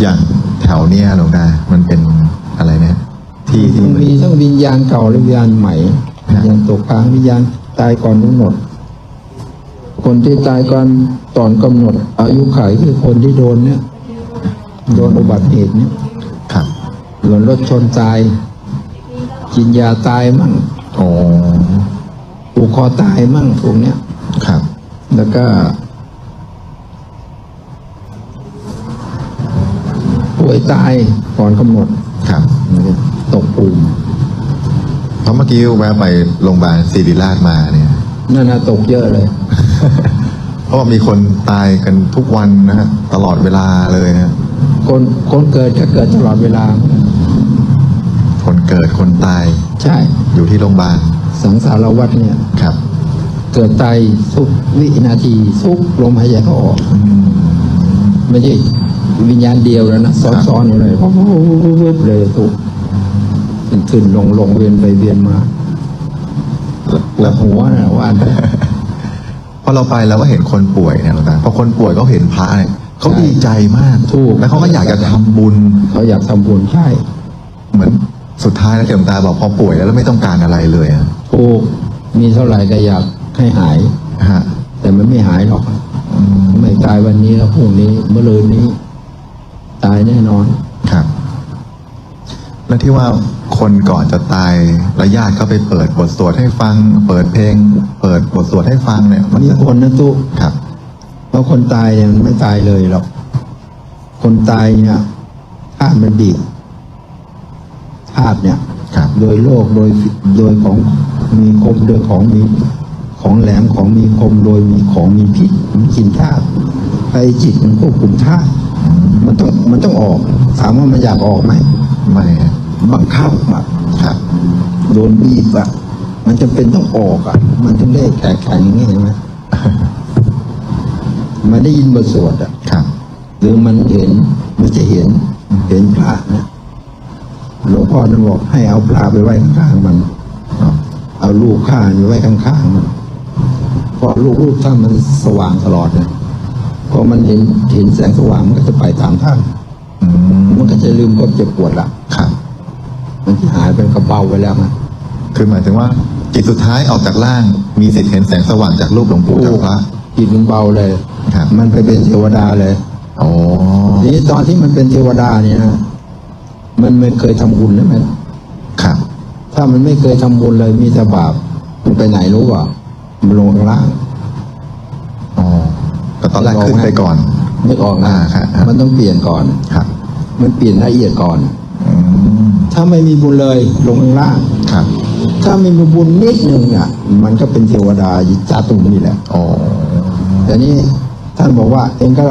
อย่างแถวเนี้ยหลวงตา มันเป็นอะไรเนี่ยที่ที่มันมีทั้งวิญญาณเก่าและวิญญาณใหม่ครัวิบญญาณตกค้างวิญญาณตายก่อนกำหนด คนที่ตายก่อนตอนกำหนด อายุขัยคือคนที่โดนเนี่ยโดนอุบัติเหตุเนี่ยครับโดนรถชนตาย กินยาตายมั่งโอ้ผูกคอตายมั่งพวกเนี้ยครับ แล้วก็ ป่วยตายก่อนกำหนดครับมันจะตกปุ่มเพราะเมื่อกี้แวะไปโรงพยาบาลศิริราชมาเนี่ยนั่นนะตกเยอะเลย เพราะว่ามีคนตายกันทุกวันนะฮะตลอดเวลาเลยนะคนคนเกิดก็เกิดตลอดเวลา คนเกิดคนตายใช่ อยู่ที่โรงพยาบาลสังสารวัฏเนี่ยครับ เกิดตายทุกวินาทีทุกลมหายใจเขาออกไม่ใช่ วิญญาณเดียวแล้วนะซ้อนๆอยู่เลยปุ๊บปุ๊บปุ๊บปุ๊บเลยทุกขึ้นขึ้นลงลงเวียนไปเวียนมาปวดหัวนะว่านะพอเราไปเราก็เห็นคนป่วยเนี่ยหลวงตาพอคนป่วยเขาเห็นพระเนี่ยเขาใช่ดีใจมากถูกแล้วเขาก็อยากจะทำบุญเขาอยากทำบุญใช่เหมือนสุดท้ายแล้วเจ้าหลวงตาบอกพอป่วยแล้วไม่ต้องการอะไรเลยอะถูกมีเท่าไหร่ก็อยากให้หายฮะแต่มันไม่หายหรอกอืมไม่ตายวันนี้แล้วพรุ่งนี้เมื่อรืนนี้ ตายแน่นอน ครับ แล้วที่ว่าคนก่อนจะตายแล้วญาติเขาไปเปิดบทสวดให้ฟัง เปิดเพลง เปิดบทสวดให้ฟังเนี่ย มันมีจะคนนะตุ๊ครับ เพราะคนตายเนี่ยมันไม่ตายเลยหรอก คนตายเนี่ยธาตุมันบีบธาตุเนี่ยครับโดยโลกโดยโดยของมีคมโดยของมีของแหลมของมีคมโดยมีของมีพิษมันกินธาตุไอ้จิตมันควบคุมธาตุ มันต้องมันต้องออก ถามว่ามันอยากออกไหมไม่ฮะบังคับอะครับโดนบีบอะมันจะเป็นต้องออกอะมันถึงได้แข็งแข็งอย่างนี้เห็นไหมมันได้ยินบทสวดอะครับหรือมันเห็นมันจะเห็นเห็นพระนะหลวงพ่อท่านบอกให้เอาปลาไปไว้ข้างๆมันอ๋อเอาลูกข้าไปไว้ข้างๆมันเพราะลูกลูกท่านมันสว่างตลอดเลย พอมันเห็นเห็นแสงสว่างมันก็จะไปตามท่านอืมมันก็จะลืมความเจ็บปวดละครับ มันจะหายเป็นกระเบาไปแล้วนะคือหมายถึงว่า จิตสุดท้ายออกจากร่าง มีสิทธิ์เห็นแสงสว่างจากรูปหลวงปู่จากพระจิตมันเบาเลยครับมันไปเป็นเทวดาเลยโอ้ทีนี้ตอนที่มันเป็นเทวดาเนี่ยนะมันไม่เคยทำบุญเลยไหมครับ ถ้ามันไม่เคยทำบุญเลยมีแต่บาปมันไปไหนรู้ป่ะมันลงข้างล่างอ๋อแต่ตอนแรกขึ้นไปก่อนไม่ออกนะอ่าครับครับมันต้องเปลี่ยนก่อนครับ มันเปลี่ยนละเอียดก่อนอืมถ้าไม่มีบุญเลยลงข้างล่างครับ ถ้าไม่มีบุญนิดหนึ่งอะมันก็เป็นเทวดายิจาตุมนี่แหละอ๋อแต่นี้ท่านบอกว่า เองก็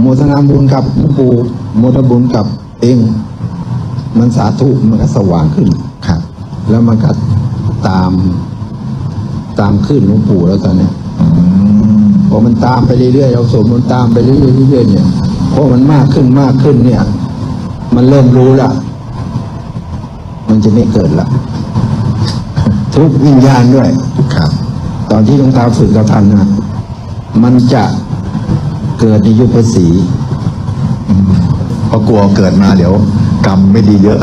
โมทนาบุญกับหลวงปู่โมทนาบุญกับเอง มันสาธุมันก็สว่างขึ้นครับ แล้วมันก็ตาม ตามขึ้นหลวงปู่แล้วตอนเนี้ยอืม พอมันตามไปเรื่อยๆเราสวดมันต์ตามไปเรื่อยๆเรื่อยๆเนี่ยพอมันมากขึ้นมากขึ้นเนี่ย มันเริ่มรู้ละมันจะไม่เกิดละทุกวิญญาณด้วยครับ ตอนที่หลวงตาฝึกกับทันนะมันจะเกิดในยุคภาษีเพราะกลัวเกิดมาเดี๋ยว กรรมไม่ดีเยอะ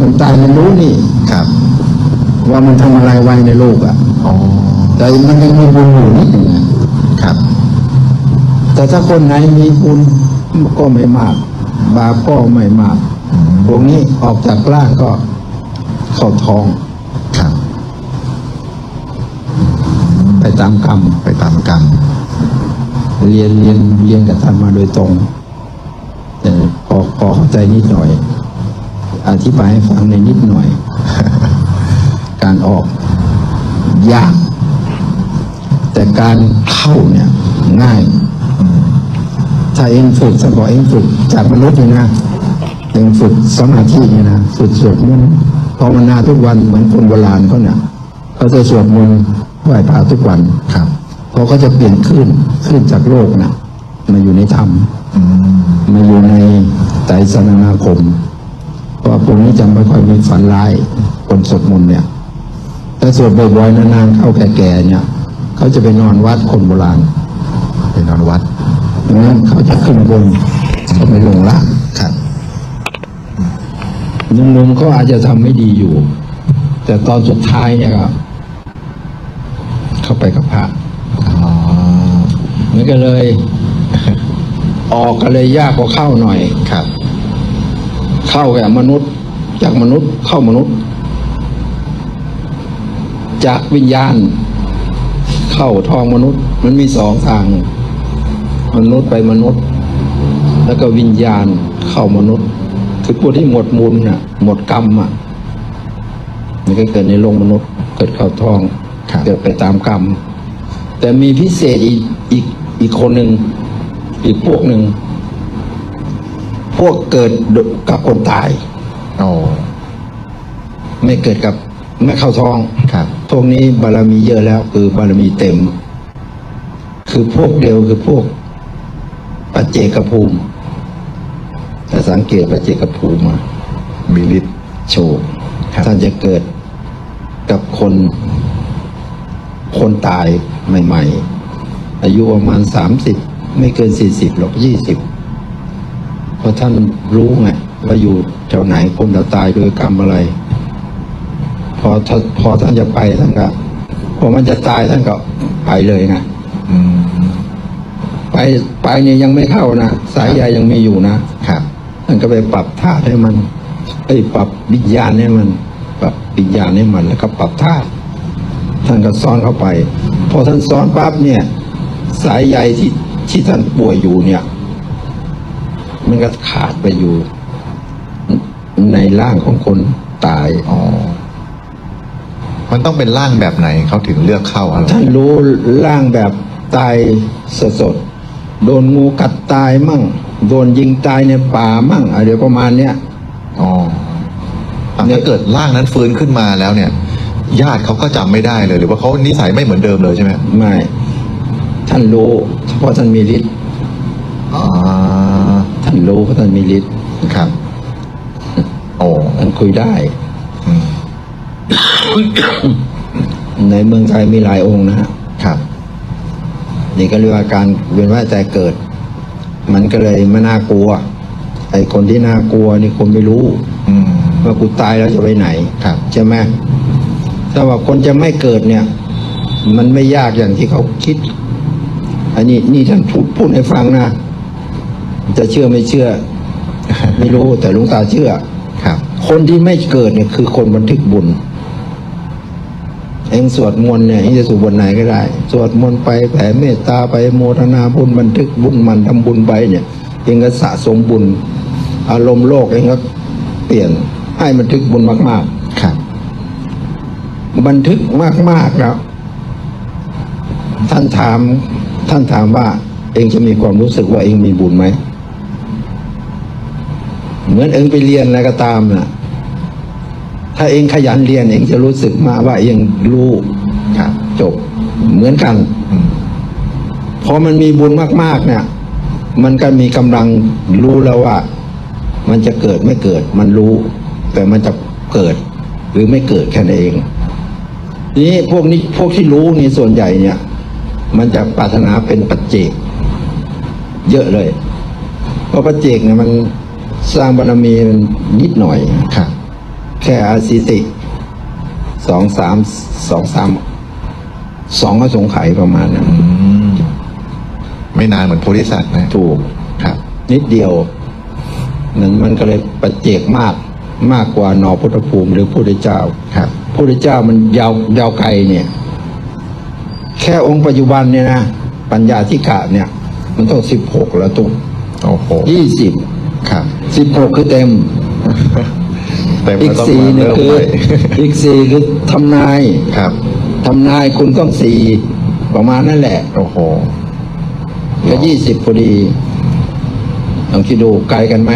มันตายมันรู้นี่ครับ ว่ามันทำอะไรไว้ในโลกอะ่ะอ๋อแต่มันยังมีบุญอยู่นิดหนึ่งอะ ครับ แต่ถ้าคนไหนมีบุญก็ไม่มาก บาปก็ไม่มากพวกนี้ออกจากร่างก็เข้าท้องครับ ไปตามกรรมไปตามกรรมเรียนเรียนเรียนกับท่านมาโดยตรงแต่พอพอเข้าใจนิดหน่อย อธิบายให้ฟังในนิดหน่อย การออกยาก แต่การเข้าเนี่ยง่าย ถ้าเองฝึกสบอกเองฝึกจากมนุษย์เนี่ยนะเองฝึกสมาธิเนี่ยนะฝึกสวดมนต์ภาวนาทุกวันเหมือนคนโบราณเขาเนี่ยเขาจะสวดมนต์ไหว้พระทุกวันครับเพราะเขาจะเปลี่ยนขึ้นขึ้นจากโลกนะมาอยู่ในธรรมอืมมาอยู่ในไตรสรณาคมเพราะว่าพวกนี้จะไม่ค่อยมีฝันร้ายคนสวดมนต์เนี่ยถ้าสวดบ่อยๆนานๆเข้าแก่ๆเนี่ย เขาจะไปนอนวัดคนโบราณไปนอนวัดดังนั้นเขาจะขึ้นบนเขาไม่ลงล่างครับหนุ่มๆเขาอาจจะทำไม่ดีอยู่ แต่ตอนสุดท้ายเนี่ยก็เข้าไปกับพระอ๋อมันก็เลย ออกก็เลยยากกว่าเข้าหน่อยครับ เข้าแก่มนุษย์ จากมนุษย์เข้ามนุษย์ จากวิญญาณ เข้าท้องมนุษย์ มันมีสองทาง มนุษย์ไปมนุษย์ แล้วก็วิญญาณเข้ามนุษย์ คือผู้ที่หมดบุญน่ะ หมดกรรมอะมันก็เกิดในโลกมนุษย์ เกิดเข้าท้องครับเกิดไปตามกรรม แต่มีพิเศษอีกอีกอีกคนหนึ่งอีกพวกหนึ่งพวกเกิดกับคนตายโอ้ไม่เกิดกับไม่เข้าท้องครับ พวกนี้บารมีเยอะแล้วคือบารมีเต็ม คือพวกเดียวคือพวกปัจเจกภูมิแต่สังเกตปัจเจกภูมิมามีฤทธิ์โชว์ครับท่านจะเกิดกับคนคนตายใหม่ ๆ อายุประมาณสามสิบไม่เกินสี่สิบหรอกยี่สิบเพราะท่านรู้ไงว่าอยู่แถวไหนคนจะตายโดยกรรมอะไร พอท่านพอท่านจะไปท่านก็พอมันจะตายท่านก็ไปเลยไงอืมไปไปเนี่ยยังไม่เข้านะสายใยยังมีอยู่นะครับท่านก็ไปปรับธาตุให้มันไอ้ยปรับวิญญาณให้มัน ปรับวิญญาณให้มันแล้วก็ปรับธาตุท่านก็ซ้อนเข้าไป พอท่านซ้อนปั๊บเนี่ย สายใยที่ที่ท่านป่วยอยู่เนี่ย มันก็ขาดไปอยู่ ในร่างของคนตายอ๋อ มันต้องเป็นร่างแบบไหนเขาถึงเลือกเข้าอะไรท่านรู้ร่างแบบตายสดๆโดนงูกัดตายมั่ง โดนยิงตายในป่ามั่งอะไรประมาณเนี้ยอ๋ออะถ้าเกิดร่างนั้นฟื้นขึ้นมาแล้วเนี่ย ญาติเขาก็จำไม่ได้เลย หรือว่าเขานิสัยไม่เหมือนเดิมเลยใช่ไหมไม่ ท่านรู้เพราะท่านมีฤทธิ์อ๋อท่านรู้เพราะท่านมีฤทธิ์ครับ โอ้ ท่านคุยได้ อืม ในเมืองไทยมีหลายองค์นะฮะครับ นี่ก็เรียกว่าการเวียนว่ายใจเกิด มันก็เลยไม่น่ากลัว ไอ้คนที่น่ากลัวนี่คนไม่รู้อืมว่ากูตายแล้วจะไปไหนครับใช่ไหมถ้าว่าคนจะไม่เกิดเนี่ย มันไม่ยากอย่างที่เขาคิด อันนี้นี่ท่านพูดพูดให้ฟังนะจะเชื่อไม่เชื่อ ไม่รู้แต่หลุงตาเชื่อ ครับ คนที่ไม่เกิดเนี่ยคือคนบันทึกบุญ เองสวดมนต์เนี่ยเองจะสวดบนไหนก็ได้ สวดมนต์ไปแผ่เมตตาไปโมทนาบุญบันทึกบุญมันทำบุญไปเนี่ยเองก็สะสมบุญ อารมณ์โลกเองก็เปลี่ยนให้บันทึกบุญมากครับๆบันทึกมากๆแล้ว ท่านถาม ท่านถามว่า เองจะมีความรู้สึกว่าเองมีบุญไหม เหมือนเองไปเรียนอะไรก็ตามน่ะ ถ้าเองขยันเรียนเองจะรู้สึกมาว่าเองรู้ครับจบเหมือนกันพอมันมีบุญมาก ๆ เนี่ย มันก็มีกำลังรู้แล้วว่า มันจะเกิดไม่เกิด มันรู้ แต่มันจะเกิด หรือไม่เกิดแค่นั้นเองนี้พวกนี้พวกที่รู้นี่ส่วนใหญ่เนี่ย มันจะปรารถนาเป็นปัจเจก เยอะเลย เพราะปัจเจกเนี่ยมันสร้างบารมีมันนิดหน่อยครับ แค่อาซิติสองสามสองสามสองก็สงไขยประมาณนั้นอืมไม่นานเหมือนโพธิสัตว์นะถูกครับ นิดเดียวนั้นมันก็เลยปัจเจกมากมากกว่าหนอพุทธภูมิหรือพระพุทธเจ้าครับพระพุทธเจ้ามันยาวยาวไกลเนี่ย แค่องค์ปัจจุบันเนี่ยนะปัญญาธิกะเนี่ย มันต้องสิบหกแล้วตุ้โอ้โหยี่สิบครับสิบหกคือเต็ม เต็มอีแล้วกต้องสี่มาเนี่ยเริ่มคือ ใหม่ อีกสี่คือทำนายครับ ทำนายคุณต้องสี่ประมาณนั่นแหละโอ้โห ก็ยี่สิบพอดีลองคิดดูไกลกันไหม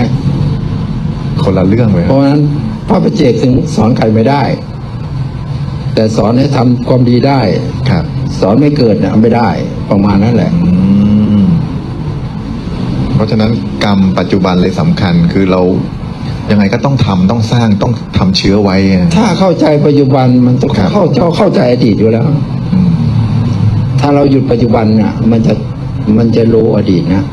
คนละเรื่องเลยเพราะฉะนั้นพระประเจกถึงสอนใครไม่ได้ แต่สอนให้ทำความดีได้ ครับสอนไม่เกิดเนี่ยไม่ได้ประมาณนั้นแหละ อืมเพราะฉะนั้นกรรมปัจจุบันเลยสำคัญ คือเรา ยังไงก็ต้องทำต้องสร้างต้องทำเชื้อไว้อะถ้าเข้าใจปัจจุบันมันต้องครับเข้าเข้าเข้าใจอดีตอยู่แล้วอืมถ้าเราหยุดปัจจุบันเนี่ยมันจะมันจะรู้อดีตนะ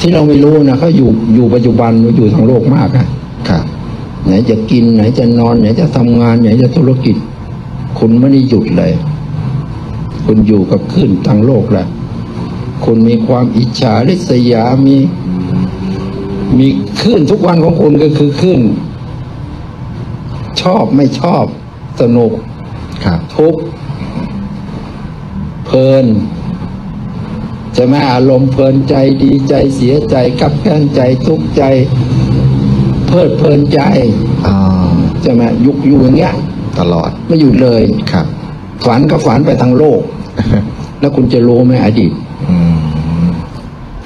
ที่เราไม่รู้นะเขาอยู่อยู่ปัจจุบันอยู่ทางโลกมากอะครับไหนจะกินไหนจะนอน ไหนจะทำงาน ไหนจะธุรกิจ คุณไม่ได้หยุดเลย คุณอยู่กับคลื่นทางโลกแหละคุณมีความอิจฉาริษยามี มีคลื่นทุกวันของคุณก็คือคลื่นชอบไม่ชอบ สนุกครับทุกข์เพลินจะไหม่อารมณ์เพลินใจดีใจเสียใจกับแค้นใจทุกข์ใจ เพลิดเพลินใจอ่าใช่ไหมยุกอยู่อย่างเงี้ย ตลอดไม่หยุดเลยครับ ฝันก็ฝันไปทางโลก แล้วคุณจะรู้ไหมอดีตอืม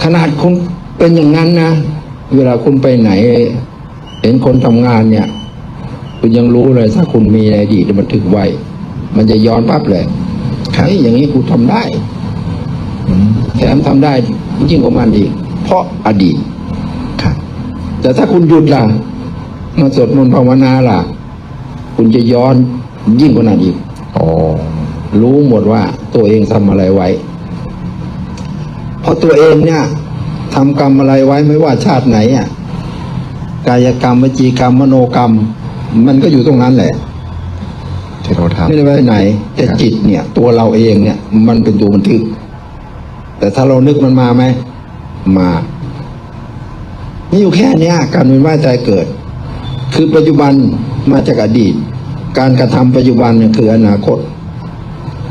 ขนาดคุณเป็นอย่างนั้นนะ เวลาคุณไปไหน เห็นคนทำงานเนี่ย คุณยังรู้เลยถ้าคุณมีในอดีตบันทึกไว้ มันจะย้อนปั๊บเลยครับเฮ้ยอย่างนี้กูทำได้อืมแถมทำได้ยิ่งกว่ามันอีก เพราะอดีตครับแต่ถ้าคุณหยุดล่ะมาสวดมนต์ภาวนาล่ะ คุณจะย้อนยิ่งกว่านั้นอีกโอ้รู้หมดว่าตัวเองทำอะไรไว้ เพราะตัวเองเนี่ย ทำกรรมอะไรไว้ไม่ว่าชาติไหนอะกายกรรมวจีกรรมมโนกรรม มันก็อยู่ตรงนั้นแหละที่เราทไม่ได้ไปไหน แต่ครับจิตเนี่ย ตัวเราเองเนี่ย มันเป็นตัวบันทึก แต่ถ้าเรานึกมันมาไหมมานี่อยู่แค่เนี้ย การเวียนว่ายตายเกิด คือปัจจุบันมาจากอดีต การกระทำปัจจุบันเนี่ยคืออนาคต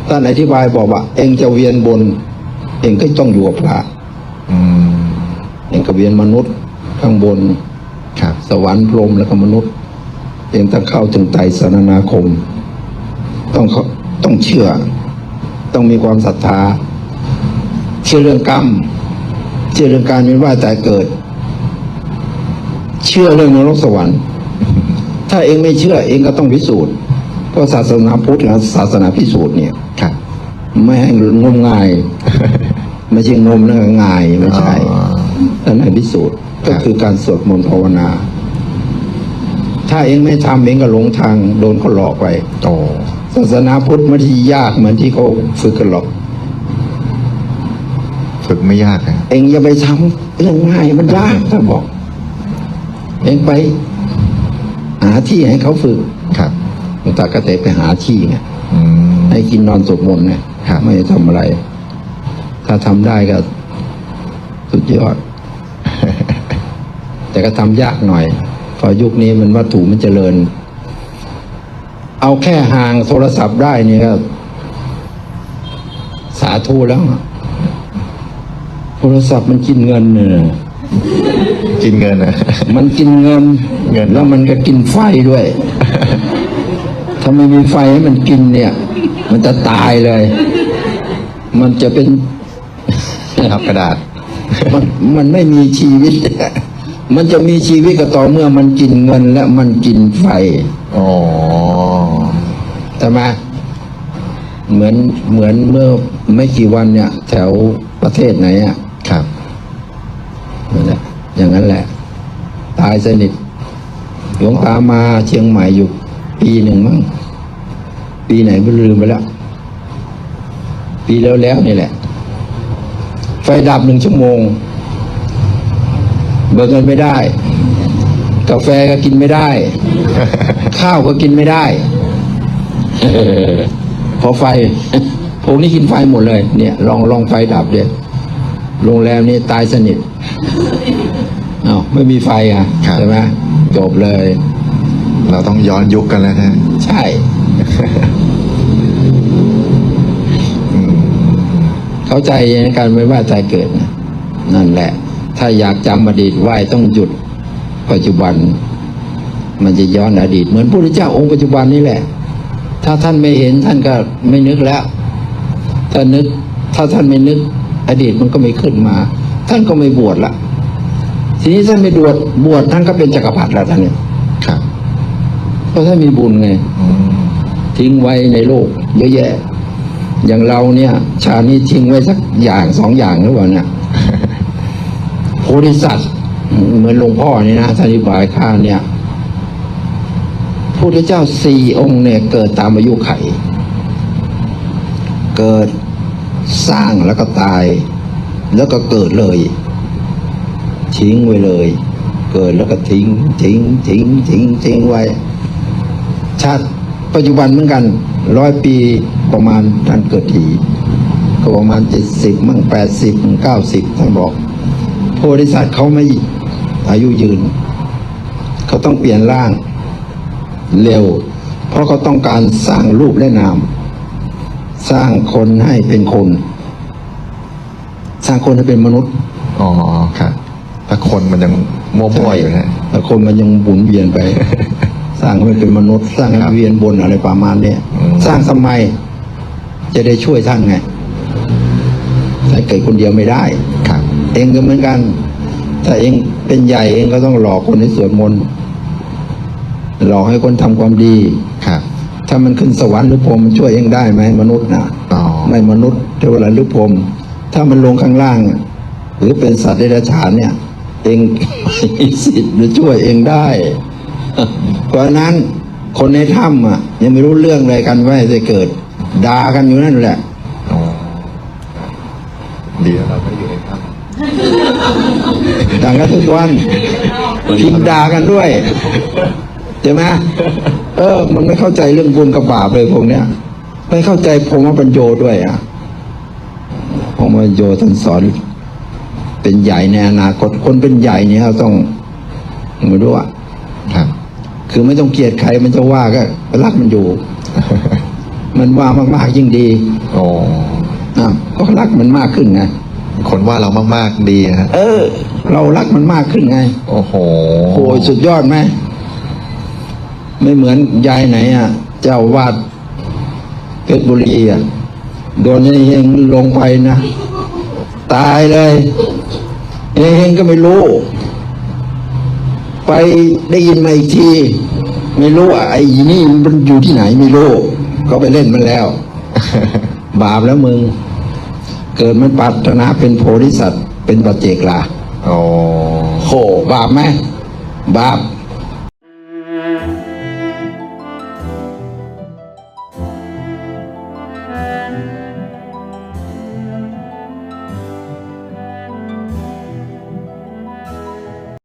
ท่านอธิบายบอกว่า เองจะเวียนบน เองก็ต้องอยู่กับพระำอืมเองก็เวียนมนุษย์ข้างบนครับสวรรค์พรหมแล้วก็มนุษย์เองต้องเข้าถึงไตรสรณนาคม ต้องเข้าต้องเชื่อ ต้องมีความศรัทธา เชื่อเรื่องกรรม เชื่อเรื่องการเวียนว่ายตายเกิด เชื่อเรื่องนรกสวรรค์ ถ้าเองไม่เชื่อเองก็ต้องพิสูจน์เพราะศาสนาพุทธกับศาสนาพิสูจน์เนี่ยครับไม่ให้งมงาย ไม่ใช่งมแล้วก็งายไม่ใช่อ๋อ นั่นให้พิสูจน์ครัก็บคือการสวดมนต์ภาวนา ถ้าเองไม่ทำเองก็หลงทางโดนเขาหลอกไปโอ้ศาสนาพุทธไม่ที่ยากเหมือนที่เขาฝึกกันหรอก ฝึกไม่ยากนะเองอย่าไปทำเรื่องง่ายมันยากถ้าบอก เองไป หาที่ให้เขาฝึกครับหลวงตากระเตไปหาที่ไงอืมให้กินนอนสวดมนต์ไงครับไม่ได้ทำอะไร ถ้าทำได้ก็สุดยอด แต่ก็ทำยากหน่อยเพอยุคนี้มันวัตถุมันเจริญ เอาแค่ห่างโทรศัพท์ได้เนี่ยก็สาธุแล้วอะโทรศัพท์มันกินเงินเนี่ยกินเงินนะมันกินเงินเงินแล้วมันก็กินไฟด้วย ถ้าไม่มีไฟให้มันกินเนี่ย มันจะตายเลย มันจะเป็นทับกระดาษ มันมันไม่มีชีวิต มันจะมีชีวิตก็ต่อเมื่อมันกินเงินและมันกินไฟอ๋อใช่ไหมเหมือนเหมือนเมื่อไม่กี่วันเนี่ย แถวประเทศไหนอะครับนั่นแหละอย่างนั้นแหละ ตายสนิทหลวงตามาเชียงใหม่อยู่ปีหนึ่งมั้งปีไหนไม่ลืมไปแล้ว ปีแล้วแล้วนี่แหละ ไฟดับหนึ่งชั่วโมง เบิกเงินไม่ได้ กาแฟก็กินไม่ได้ ข้าวก็กินไม่ได้เออพอไฟผมนี่กินไฟหมดเลย เนี่ย ลองลองไฟดับเดี๋ยโรงแรมนี่ตายสนิทเอ้าไม่มีไฟอะครับใช่ไหมจบเลย เราต้องย้อนยุคกันแล้วนะใช่เข้าใจในการไม่ว่าใจเกิดนะนั่นแหละ ถ้าอยากจำอดีตไว้ต้องหยุดปัจจุบัน มันจะย้อนอดีต เหมือนพระพุทธเจ้าองค์ปัจจุบันนี่แหละ ถ้าท่านไม่เห็นท่านก็ไม่นึกแล้ว ถ้านึกถ้าท่านไม่นึก อดีตมันก็ไม่ขึ้นมา ท่านก็ไม่บวชละทีนี้ท่านไม่บวชบวชท่านก็เป็นจักรพรรดิแล้วท่านเนี่ยครับเพราะท่านมีบุญไงอืมทิ้งไว้ในโลก เยอะแยะ อย่างเราเนี่ย ชาตินี้ทิ้งไว้สักอย่างสองอย่างหรือเปล่าเนี่ยโพ ธิสัตว์เหมือนหลวงพ่อนี่นะท่านอธิบายข้าเนี่ยพุทธเจ้าสี่องค์เนี่ยเกิดตามอายุไข เกิดสร้างแล้วก็ตาย แล้วก็เกิดเลย ทิ้งไว้เลย เกิดแล้วก็ทิ้ง ทิ้ง ทิ้ง ทิ้ง ทิ้งไว้ ชาติปัจจุบันเหมือนกันร้อยปีประมาณท่านเกิดทีก็ประมาณเจ็ดสิบมั่งแปดสิบเก้าสิบท่านบอก พธิสัตว์เขาไม่อายุยืน เขาต้องเปลี่ยนร่างเร็ว เพราะเขาต้องการสร้างรูปและนาม สร้างคนให้เป็นคน สร้างคนให้เป็นมนุษย์ อ๋อครับถ้าคนมันยังมั่วๆอยู่นะแต่คนมันยังบุนเวียนไป สร้างให้เป็นมนุษย์ สร้างให้เวียนบนอะไรประมาณเนี้ยอืมสร้างทำไมจะได้ช่วยท่านไงแต่เกิดคนเดียวไม่ได้ครับ เองก็เหมือนกัน ถ้าเองเป็นใหญ่เองก็ต้องหลอกคนให้สวดมนต์หลอกให้คนทำความดีครับ ถ้ามันขึ้นสวรรค์หรือพรหมมันช่วยเองได้ไหมมนุษย์นะอ๋อไม่มนุษย์เทวดาหรือพรหมถ้ามันลงข้างล่าง หรือเป็นสัตว์เดรัจฉานเนี่ย เองมีสิทธิ์จะช่วยเองได้ เพราะฉะนั้นคนในถ้ำอะ ยังไม่รู้เรื่องอะไรกันว่าจะเกิดด่ากันอยู่นั่นแหละอ๋อดีแล้วเราไม่อยู่ในถ้ ด่ากันทุกวันพิมพ์ด่ากันด้วยใช่ไหมเออ มันไม่เข้าใจเรื่องบุญกับบาปเลยพวกเนี้ยไม่เข้าใจพรหมปัญโยด้วยอะพรหมปัญโยท่านสอน เป็นใหญ่ในอนาคตคนเป็นใหญ่เนี่ยเราต้องไม่รู้อะำครับ คือไม่ต้องเกลียดใครมันจะว่าก็รักมันอยู่ มันว่ามากๆยิ่งดีโอ้อะก็รักมันมากขึ้นไง คนว่าเรามากๆดีนะฮะเออ เรารักมันมากขึ้นไง โอ้โหโอ้ยสุดยอดไหม ไม่เหมือนยายไหนอะ เจ้าวาดเพชรบุรีอะ โดนไอ้เฮงลงไปนะ ตายเลยไอ้เฮงก็ไม่รู้ ไปได้ยินมาอีกที ไม่รู้ว่าไอ้นี่มันอยู่ที่ไหนไม่รู้เขาไปเล่นมันแล้ว บาปแล้วมึง เกิดมันปรารถนาเป็นโพธิสัตว์เป็นปัจเจกลาโอ้โหบาปไหมบาป